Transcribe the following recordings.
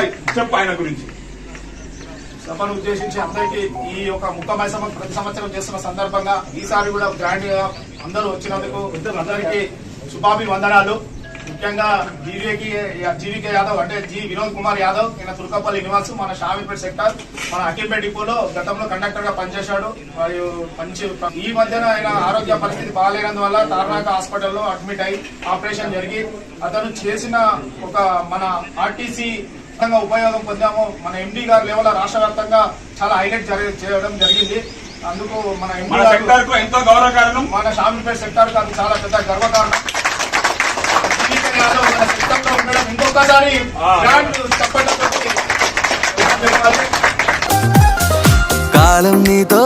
ఆయన గురించి. సభను ఉద్దేశించి అందరికీ ఈ యొక్క ముక్కమయ సభ ప్రతి సంవత్సరం చేస్తున్న సందర్భంగా ఈసారి కూడా గ్రాండ్గా అందరూ వచ్చినందుకు అందరికీ శుభాభివందనాలు. ముఖ్యంగా జీవీకి జీవికే యాదవ్ అంటే జి వినోద్ కుమార్ యాదవ్. ఈయన తుర్కపల్లి నివాసు మన షామీపేట్ సెక్టర్. మన అఖిల్పేట్ డిపోలో గతంలో కండక్టర్గా పనిచేశాడు. మరియు మంచి ఈ మధ్యన ఆయన ఆరోగ్య పరిస్థితి బాగాలేనందువల్ల తార్నాక హాస్పిటల్లో అడ్మిట్ అయి ఆపరేషన్ జరిగి అతను చేసిన ఒక మన ఆర్టీసీ ఉపయోగం పొందాము. మన ఎండి గారు లెవెల్ రాష్ట్ర వ్యాప్తంగా చాలా హైలైట్ చేయడం జరిగింది. అందుకు మన ఎండి సెక్టర్కు ఎంతో గౌరవకారణం మన షామీపేట్ సెక్టర్కు అది చాలా పెద్ద గర్వకారణం. జీవిత యాదవ్ మన సెక్టర్లో ఉండడం ఇంకొకసారి. కాలం నీతో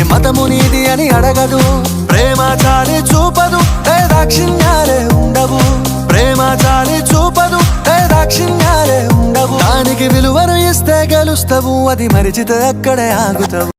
మతము నీది అని అడగదు. ప్రేమ చాలి చూపదు ఏ దాక్షిణ్యాలే ఉండవు. ప్రేమ చాలి చూపదు ఏ దాక్షిణ్యాలే ఉండవు. దానికి విలువను ఇస్తే గెలుస్తావు అది మరిచితే అక్కడే ఆగుతావు.